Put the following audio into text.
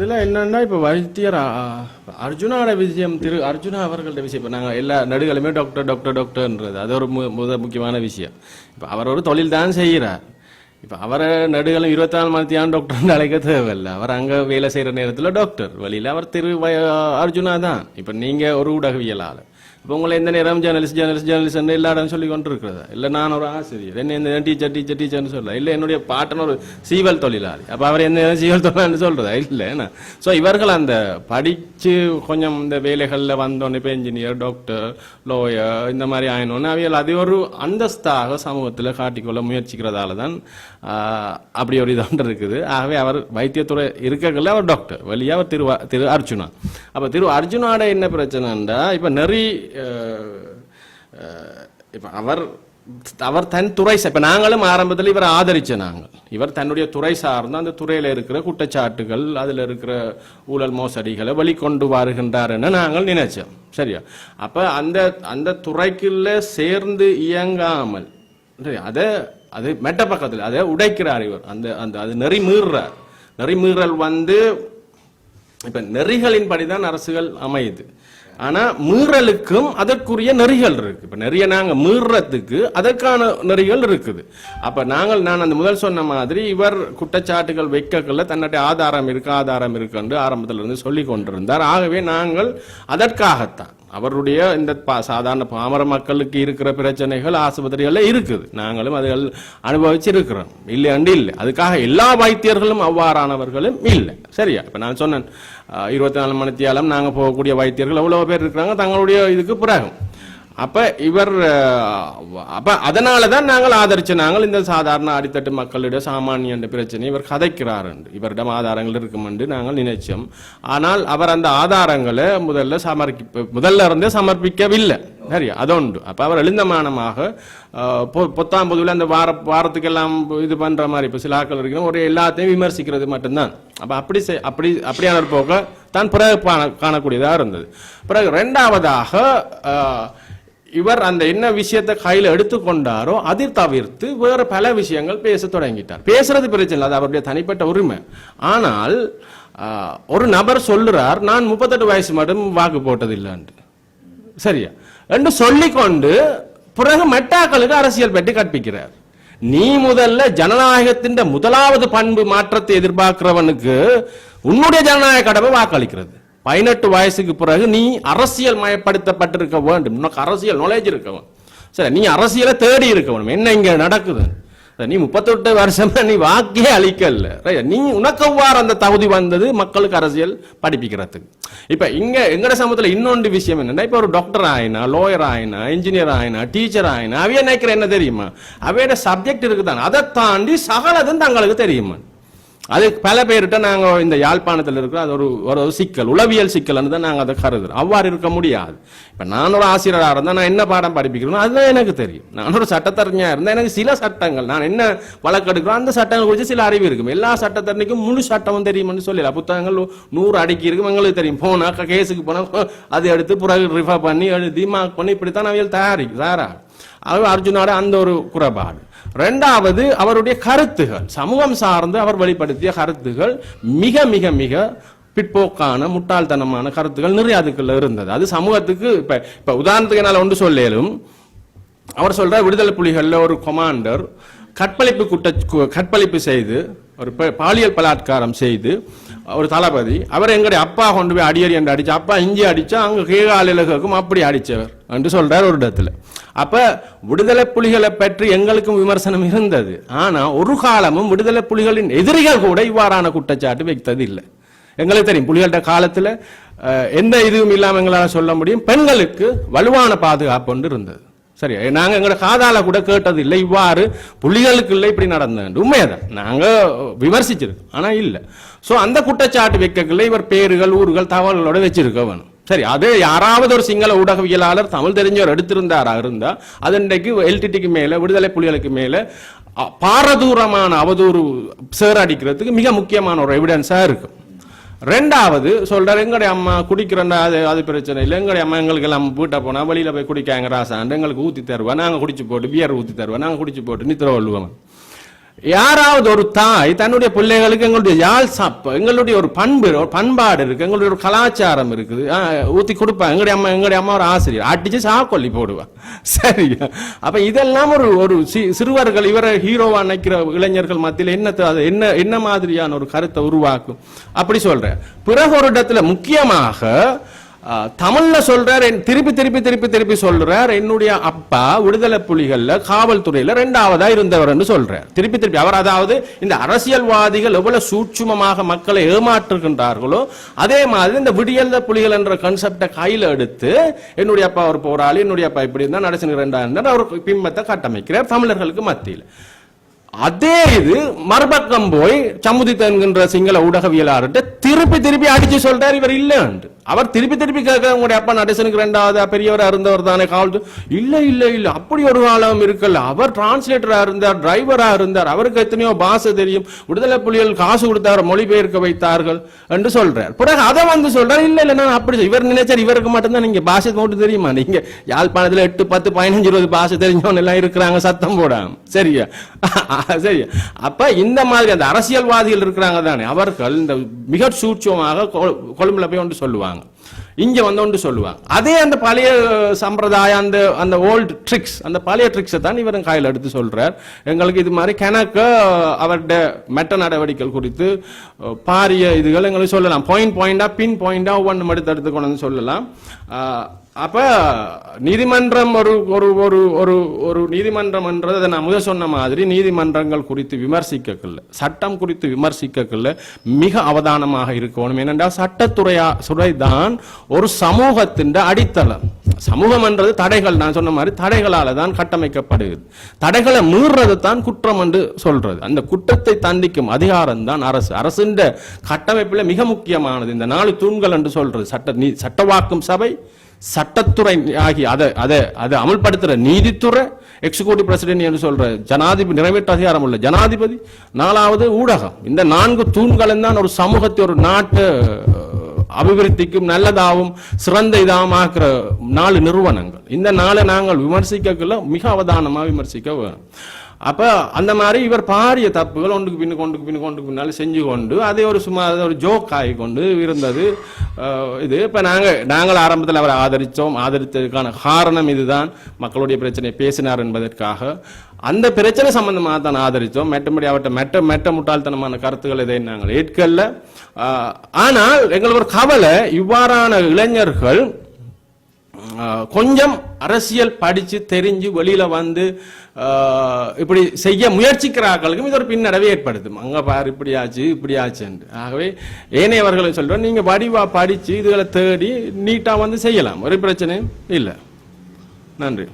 அதில் என்னன்னா இப்போ வைத்தியர் அர்ஜுனாவோட விஷயம் திரு அர்ஜுனா அவர்கள்ட்ட விஷயம். இப்போ நாங்கள் எல்லா நடுகளுமே டாக்டர் டாக்டர் டாக்டர்ன்றது அது ஒரு மு முத முக்கியமான விஷயம். இப்போ அவர் ஒரு தொழில் தான் செய்கிறார் இப்போ அவரை நடுகளும் இருபத்தாலு மணித்தியான டாக்டர்னு அழைக்க தேவையில்லை. அவர் அங்கே வேலை செய்கிற நேரத்தில் டாக்டர் வழியில் அவர் திரு வய- அர்ஜுனா தான். இப்போ நீங்கள் ஒரு ஊடகவியலாளர். இப்போ உங்களை எந்த நேரம் ஜேர்னலிஸ்ட் ஜேர்னலிஸ்ட் ஜேர்னலிஸ்ட் எல்லா இடம் சொல்லி கொண்டு இருக்கிறதா இல்லை நான் ஒரு ஆசிரியர் என்ன இந்த டீச்சர் டீச்சர் டீச்சர்னு சொல்லல இல்லை என்னுடைய பாட்டன் ஒரு சீவல் தொழிலாளி. அப்போ அவர் என்ன சீவல் தொழிலாளி சொல்கிறதா இல்லை என்ன? ஸோ இவர்கள் அந்த படித்து கொஞ்சம் இந்த வேலைகளில் வந்தோன்னே இப்போ இன்ஜினியர் டாக்டர் லோயர் இந்த மாதிரி ஆயினோன்னு அவைகள் அது ஒரு அந்தஸ்தாக சமூகத்தில் காட்டிக்கொள்ள முயற்சிக்கிறதால தான் அப்படி ஒரு இதாண்டு இருக்குது. ஆகவே அவர் வைத்தியத்துறை இருக்கக்குள்ள அவர் டாக்டர் வழியாக அவர் திரு திரு அர்ஜுனா. அப்போ திரு அர்ஜுனாட என்ன பிரச்சனைன்றா இப்போ நெறி இப்போ அவர் அவர் தன் துறை இப்போ நாங்களும் ஆரம்பத்தில் இவர் ஆதரிச்ச நாங்கள். இவர் தன்னுடைய துறை சார்ந்த அந்த துறையில் இருக்கிற குற்றச்சாட்டுகள் அதில் இருக்கிற ஊழல் மோசடிகளை வெளிக்கொண்டு என நாங்கள் நினைச்சோம். சரியா? அப்போ அந்த அந்த துறைக்குள்ள சேர்ந்து இயங்காமல் அதை அது மெட்ட பக்கத்தில் அதை உடைக்கிறார் இவர். அந்த அந்த அது நெறி மீறுறார். நெறி மீறல் வந்து இப்போ நெறிகளின் படிதான் அரசுகள் அமையுது. ஆனா மீறலுக்கும் அதற்குரிய நெறிகள் இருக்கு. இப்ப நிறைய நாங்க மீறத்துக்கு அதற்கான நெறிகள் இருக்குது. அப்ப நாங்கள் நான் அந்த முதல் சொன்ன மாதிரி இவர் குற்றச்சாட்டுகள் வைக்கக்குள்ள தன்னுடைய ஆதாரம் இருக்கு ஆதாரம் இருக்குன்னு ஆரம்பத்தில் இருந்து சொல்லி கொண்டிருந்தார். ஆகவே நாங்கள் அதற்காகத்தான். அவருடைய இந்த பா- சாதாரண பாமர மக்களுக்கு இருக்கிற பிரச்சனைகள் ஆஸ்பத்திரிகளில் இருக்குது. நாங்களும் அதுகள் அனுபவிச்சிருக்கிறோம். இல்லை அண்டு இல்லை. அதுக்காக எல்லா வைத்தியர்களும் அவ்வாறானவர்களும் இல்லை. சரியா? இப்ப நான் சொன்னேன். இருபத்தி நாலு மணித்தியாலம் நாங்கள் போகக்கூடிய வைத்தியர்கள் அவ்வளோ பேர் இருக்கிறாங்க? தங்களுடைய இதுக்கு பிறகும். அப்போ இவர் அப்போ அதனால தான் நாங்கள் ஆதரிச்சு நாங்கள் இந்த சாதாரண அடித்தட்டு மக்களுடைய சாமானிய என்ற பிரச்சனை இவர் கதைக்கிறார் என்று. இவரிடம் ஆதாரங்கள் இருக்கும் என்று நாங்கள் நினைச்சோம். ஆனால் அவர் அந்த ஆதாரங்களை முதல்ல சமர்ப்பி முதல்ல இருந்தே சமர்ப்பிக்கவில்லை. சரியா உண்டு. அப்போ அவர் எழுந்தமானமாக பொத்தாம் பொதுவில் அந்த வார வாரத்துக்கெல்லாம் இது பண்ணுற மாதிரி இப்போ சில ஆட்கள் இருக்கிற ஒரு எல்லாத்தையும் விமர்சிக்கிறது மட்டும்தான். அப்போ அப்படி செய்- அப்படி அப்படியான ஒரு போக்க தான் பிறகு காணக்கூடியதாக இருந்தது. பிறகு ரெண்டாவதாக இவர் அந்த என்ன விஷயத்தை கையில் எடுத்துக்கொண்டாரோ அதை தவிர்த்து வேறு பல விஷயங்கள் பேச தொடங்கிட்டார். பேசுறது பிரச்சனை இல்லை அது அவருடைய தனிப்பட்ட உரிமை. ஆனால் ஒரு நபர் சொல்லுறார் நான் முப்பத்தெட்டு வயசு மட்டும் வாக்கு போட்டது இல்லைன்ட்டு சரியா? என்று சொல்லிக்கொண்டு பிறகு மெட்டாக்களுக்கு அரசியல் பற்றி கற்பிக்கிறார். நீ முதல்ல ஜனநாயகத்தின் முதலாவது பண்பு மாற்றத்தை எதிர்பார்க்கிறவனுக்கு உன்னுடைய ஜனநாயக கடமை வாக்களிக்கிறது. பதினெட்டு வயசுக்கு பிறகு நீ அரசியல் மயப்படுத்தப்பட்டிருக்க வேண்டும். உனக்கு அரசியல் நாலேஜ் இருக்கவன். சரி நீ அரசியலை தேடி இருக்க என்ன இங்க நடக்குது? நீ முப்பத்தெட்டு வருஷமா நீ வாக்கே அளிக்கல நீ உனக்கு அந்த தகுதி வந்தது? மக்களுக்கு அரசியல் படிப்பிக்கிறதுக்கு. இப்ப இங்க எங்கட சமூகத்துல இன்னொன்று விஷயம் என்னன்னா இப்ப ஒரு டாக்டர் ஆயினா லோயர் ஆயினா இன்ஜினியர் ஆயினா டீச்சர் ஆயினா அவைய நினைக்கிற என்ன தெரியுமா? அவையோட சப்ஜெக்ட் இருக்குதான். அதை தாண்டி சகலதும் தங்களுக்கு தெரியுமா அது பல பேர்கிட்ட நாங்கள் இந்த யாழ்ப்பாணத்தில் இருக்கிற அது ஒரு ஒரு சிக்கல் உளவியல் சிக்கல்னு தான் நாங்கள் அதை கருதுறோம். அவ்வாறு இருக்க முடியாது. இப்போ நான் ஒரு ஆசிரியராக இருந்தால் நான் என்ன பாடம் படிப்பிக்கிறேனோ அதுதான் எனக்கு தெரியும். நான் ஒரு சட்டத்தரணியா இருந்தால் எனக்கு சில சட்டங்கள் நான் என்ன வழக்கெடுக்கிறோம் அந்த சட்டங்கள் குறித்து சில அறிவு இருக்கும். எல்லா சட்டத்தரணிக்கும் முழு சட்டமும் தெரியும்னு சொல்லல புத்தகங்கள் நூறு அடிக்கி இருக்கும் எங்களுக்கு தெரியும். போனால் கேஸுக்கு போனால் அதை எடுத்து பிறகு ரிஃபர் பண்ணி எழுதி மார்க் பண்ணி இப்படித்தான் அவைகள் தயாரிக்கும் தயாராகும். அது அர்ஜுனோட அந்த ஒரு குறைபாடு. ரெண்டாவது அவருடைய கருத்துகள். சமூகம் சார்ந்து அவர் வெளிப்படுத்திய கருத்துகள் மிக மிக மிக பிற்போக்கான முட்டாள்தனமான கருத்துகள் நிறைய அதுக்குள்ள இருந்தது. அது சமூகத்துக்கு இப்ப இப்ப உதாரணத்துக்கு என்னால் ஒன்று சொல்லேலும் அவர் சொல்ற விடுதலை புலிகள்ல ஒரு கொமாண்டர் கற்பழிப்பு குட்ட கற்பழிப்பு செய்து ஒரு ப- பாலியல் பலாத்காரம் செய்து ஒரு தளபதி. அவர் எங்களுடைய அப்பா கொண்டு போய் அடியடி என்று அடிச்சு அப்பா இஞ்சி அடிச்சா அங்கே கீழாலையில் கேட்கும் அப்படி அடித்தவர் என்று சொல்றார் ஒரு இடத்துல. அப்ப விடுதலை புலிகளை பற்றி எங்களுக்கும் விமர்சனம் இருந்தது. ஆனா ஒரு காலமும் விடுதலை புலிகளின் எதிரிகள் கூட இவ்வாறான குற்றச்சாட்டு வைத்தது இல்லை எங்களுக்கு தெரியும் புலிகள்கிட்ட காலத்தில் எந்த இதுவும் இல்லாமல் எங்களால் சொல்ல முடியும். பெண்களுக்கு வலுவான பாதுகாப்பு ஒன்று இருந்தது. சரி நாங்கள் எங்களோட காதால கூட கேட்டது இல்லை. இவ்வாறு புலிகளுக்கு இல்லை இப்படி நடந்தது உண்மையதான் நாங்கள் விமர்சிச்சிருக்கோம் ஆனால் இல்லை. ஸோ அந்த குற்றச்சாட்டு வைக்கக்குள்ள இவர் பேர்கள் ஊர்கள் தகவல்களோட வச்சிருக்க வேணும். சரி அது யாராவது ஒரு சிங்கள ஊடகவியலாளர் தமிழ் தெரிஞ்சவர் எடுத்திருந்தாரா இருந்தால் அது இன்றைக்கு எல்டிடிக்கு மேலே விடுதலை புலிகளுக்கு மேலே பாரதூரமான அவதூறு சேர் அடிக்கிறதுக்கு மிக முக்கியமான ஒரு எவிடன்ஸாக இருக்கும் ரெண்டாவது சொல்றாரு எங்களுடைய அம்மா குடிக்கிறண்டா அது அது பிரச்சனை இல்லை. எங்களுடைய அம்மா எங்களுக்கு எல்லாம் வீட்டை போனா வெளியில போய் குடிக்காங்க ராசாண்டு எங்களுக்கு ஊத்தி தருவா. நாங்க குடிச்சு போட்டு பியர் ஊத்தி தருவா. நாங்க குடிச்சு போட்டு நித்திர கொள்ளுவோம். யாராவது ஒரு தாய் தன்னுடைய பிள்ளைகளுக்கு எங்களுடைய யாழ் சாப்ப எங்களுடைய ஒரு பண்பு ஒரு பண்பாடு இருக்கு எங்களுடைய ஒரு கலாச்சாரம் இருக்குது. ஆ, ஊத்தி கொடுப்பாங்க. எங்களுடைய அம்மா எங்களுடைய அம்மா ஒரு ஆசிரியர். அடிச்சு சாக்கொல்லி போடுவான் சரி அப்ப இதெல்லாம் ஒரு ஒரு சி- சிறுவர்கள் இவரை ஹீரோவா நினைக்கிற இளைஞர்கள் மத்தியில் என்ன அது என்ன என்ன மாதிரியான ஒரு கருத்தை உருவாக்கும்? அப்படி சொல்றேன். பிறகு ஒரு இடத்துல முக்கியமாக தமிழ்ல சொல்றார் என்- திருப்பி திருப்பி திருப்பி திருப்பி சொல்றார். என்னுடைய அப்பா விடுதலை புலிகள்ல காவல்துறையில ரெண்டாவதா இருந்தவர் என்று சொல்றார். திருப்பி திருப்பி. அவர் அதாவது இந்த அரசியல்வாதிகள் எவ்வளவு சூட்சுமமாக மக்களை ஏமாற்றுகின்றார்களோ அதே மாதிரி இந்த விடியல் புலிகள் என்ற கன்செப்டை கையில எடுத்து என்னுடைய அப்பா ஒரு போராளி என்னுடைய அப்பா இப்படி இருந்தா நடச்சு இருந்தார் அவர் பிம்பத்தை கட்டமைக்கிறார் தமிழர்களுக்கு மத்தியில். அதே இது மறுபக்கம் போய் சமுதித்த என்கின்ற சிங்கள ஊடகவியலாளர்கிட்ட திருப்பி திருப்பி அடிச்சு சொல்றார். இவர் இல்லைன்னு அவர் திருப்பி திருப்பி கேட்க உங்களுடைய அப்பா நடேசனுக்கு ரெண்டாவது பெரியவரா இருந்தவர் தானே? கால் இல்ல இல்ல இல்ல அப்படி ஒரு காலம் இருக்கல. அவர் டிரான்ஸ்லேட்டரா இருந்தார் டிரைவரா இருந்தார். அவருக்கு எத்தனையோ பாஷை தெரியும். விடுதலை புலிகள் காசு கொடுத்தார் மொழிபெயர்க்க வைத்தார்கள் என்று சொல்றார். பிறகு அதை வந்து சொல்றாரு இல்ல இல்ல நான் அப்படி இவர் நினைச்சார் இவருக்கு மட்டும்தான் நீங்க பாஷை மட்டும் தெரியுமா? நீங்க யாழ்ப்பாணத்துல எட்டு பத்து பதினஞ்சு இருபது பாஷை தெரிஞ்சவன் எல்லாம் இருக்கிறாங்க சத்தம் போடாம. சரியா? சரியா? அப்ப இந்த மாதிரி அந்த அரசியல்வாதிகள் இருக்கிறாங்க தானே அவர்கள் இந்த மிக சூட்சமாக கொ- கொழும்புல போய் ஒன்று சொல்லுவாங்க. இங்க வந்து சொல்லுவாங்க. அதே அந்த பழைய சம்பிரதாயம் அந்த அந்த ஓல்டு ட்ரிக்ஸ் அந்த பழைய ட்ரிக்ஸை தான் இவரும் கையில் எடுத்து சொல்றார். எங்களுக்கு இது மாதிரி கணக்க அவருடைய மெட்ட நடவடிக்கைகள் குறித்து பாரிய இதுகள் எங்களுக்கு சொல்லலாம். பாயிண்ட் பாயிண்டா பின் பாயிண்டா ஒவ்வொன்று எடுத்து எடுத்து கொண்டு சொல்லலாம். அப்ப நீதிமன்றம் ஒரு ஒரு ஒரு ஒரு ஒரு நீதிமன்றம்ன்றது அதை நான் முதல் சொன்ன மாதிரி நீதிமன்றங்கள் குறித்து விமர்சிக்கக்குள்ள சட்டம் குறித்து விமர்சிக்கக்குள்ள மிக அவதானமாக இருக்கணும். ஏனென்றால் சட்டத்துறையா துறை தான் ஒரு சமூகத்தின் அடித்தளம். சமூகம் என்றது தடைகள். நான் சொன்ன மாதிரி தடைகளால தான் கட்டமைக்கப்படுகிறது. தடைகளை மீறுறது தான் குற்றம் என்று சொல்றது. அந்த குற்றத்தை தண்டிக்கும் அதிகாரம் தான் அரசு. அரசின் கட்டமைப்பில் மிக முக்கியமானது. இந்த நாலு தூண்கள் என்று சொல்றது. சட்ட நீ சட்டவாக்கும் சபை சட்டத்துறை ஆகி அதை அதை அதை அமல்படுத்துகிற நீதித்துறை எக்ஸிகூட்டிவ் பிரசிடென்ட் என்று சொல்ற ஜனாதிபதி நிறைவேற்ற அதிகாரம் உள்ள ஜனாதிபதி நாலாவது ஊடகம். இந்த நான்கு தூண்களும் தான் ஒரு சமூகத்தை ஒரு நாட்டு அபிவிருத்திக்கும் நல்லதாகவும் சிறந்த இதாகவும் ஆக்கிற நாலு நிறுவனங்கள். இந்த நாளை நாங்கள் விமர்சிக்கக்குள்ள மிக அவதானமாக விமர்சிக்க வேணும். அப்போ அந்த மாதிரி இவர் பாரிய தப்புகள் ஒன்றுக்கு பின்னு கொண்டுக்கு பின்னு கொண்டு பின்னால் செஞ்சு கொண்டு அதை ஒரு சும்மா ஒரு ஜோக் ஆகி கொண்டு இருந்தது. இது இப்போ நாங்கள் நாங்கள் ஆரம்பத்தில் அவரை ஆதரித்தோம் ஆதரித்ததுக்கான காரணம் இதுதான். மக்களுடைய பிரச்சனையை பேசினார் என்பதற்காக. அந்த பிரச்சனை சம்பந்தமாக தான் ஆதரித்தோம் மெட்டபடி அவர்கிட்ட மெட்ட மெட்ட முட்டாள்தனமான கருத்துக்கள் இதை நாங்கள் ஏற்கல்ல. ஆனால் எங்களுக்கு ஒரு கவலை இவ்வாறான இளைஞர்கள் கொஞ்சம் அரசியல் படித்து தெரிஞ்சு வெளியில் வந்து இப்படி செய்ய முயற்சிக்கிறார்களுக்கும் இது ஒரு பின்னடைவை ஏற்படுத்தும். அங்கே பாரு இப்படி ஆச்சு இப்படி ஆச்சுன்னு ஆகவே ஏனையவர்களும் சொல்கிறோம் நீங்கள் வடிவாக படித்து இதுகளை தேடி நீட்டாக வந்து செய்யலாம். ஒரு பிரச்சனையும் இல்லை. நன்றி.